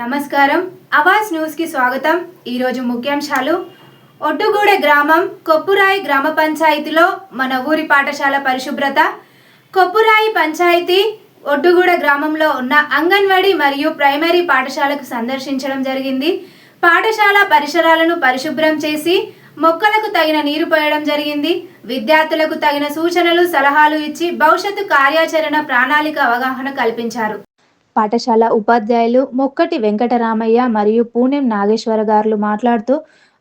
నమస్కారం. అవాజ్ న్యూస్కి స్వాగతం. ఈరోజు ముఖ్యాంశాలు. ఒడ్డుగూడ గ్రామం కొప్పురాయి గ్రామ పంచాయతీలో మన ఊరి పాఠశాల పరిశుభ్రత. కొప్పురాయి పంచాయతీ ఒడ్డుగూడ గ్రామంలో ఉన్న అంగన్వాడీ మరియు ప్రైమరీ పాఠశాలకు సందర్శించడం జరిగింది. పాఠశాల పరిసరాలను పరిశుభ్రం చేసి మొక్కలకు తగిన నీరు పోయడం జరిగింది. విద్యార్థులకు తగిన సూచనలు సలహాలు ఇచ్చి భవిష్యత్తు కార్యాచరణ ప్రణాళిక అవగాహన కల్పించారు. పాఠశాల ఉపాధ్యాయులు మొక్కటి వెంకటరామయ్య మరియు పూణెం నాగేశ్వర గారులు మాట్లాడుతూ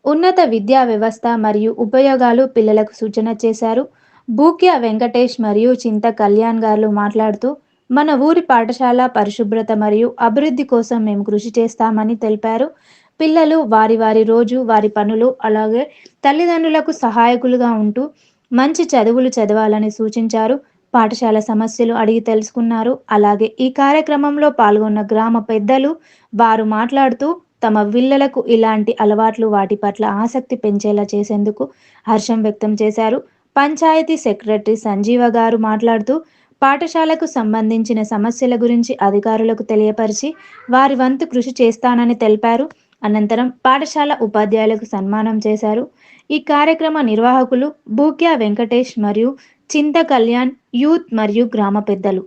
ఉన్నత విద్యా వ్యవస్థ మరియు ఉపయోగాలు పిల్లలకు సూచన చేశారు. బూక్య వెంకటేష్ మరియు చింత కళ్యాణ్ గారు మాట్లాడుతూ మన ఊరి పాఠశాల పరిశుభ్రత మరియు అభివృద్ధి కోసం మేము కృషి చేస్తామని తెలిపారు. పిల్లలు వారి వారి రోజు వారి పనులు అలాగే తల్లిదండ్రులకు సహాయకులుగా ఉంటూ మంచి చదువులు చదవాలని సూచించారు. పాఠశాల సమస్యలు అడిగి తెలుసుకున్నారు. అలాగే ఈ కార్యక్రమంలో పాల్గొన్న గ్రామ పెద్దలు వారు మాట్లాడుతూ తమ పిల్లలకు ఇలాంటి అలవాట్లు వాటి పట్ల ఆసక్తి పెంచేలా చేసేందుకు హర్షం వ్యక్తం చేశారు. పంచాయతీ సెక్రటరీ సంజీవ గారు మాట్లాడుతూ పాఠశాలకు సంబంధించిన సమస్యల గురించి అధికారులకు తెలియపరిచి వారి వంతు కృషి చేస్తానని తెలిపారు. అనంతరం పాఠశాల ఉపాధ్యాయులకు సన్మానం చేశారు. ఈ కార్యక్రమ నిర్వాహకులు బూక్యా వెంకటేష్ మరియు చింత కళ్యాణ్ యూత్ మరియు గ్రామ పెద్దలు.